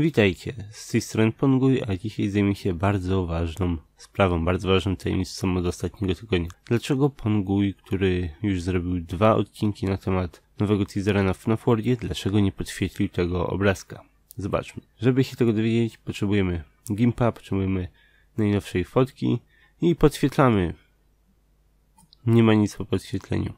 Witajcie, z tej strony Ponguj, a dzisiaj zajmie się bardzo ważną sprawą, bardzo ważną tajemnicą od ostatniego tygodnia. Dlaczego Ponguj, który już zrobił dwa odcinki na temat nowego teasera na FNAF Worldzie, dlaczego nie podświetlił tego obrazka? Zobaczmy. Żeby się tego dowiedzieć, potrzebujemy gimpa, potrzebujemy najnowszej fotki i podświetlamy. Nie ma nic po podświetleniu.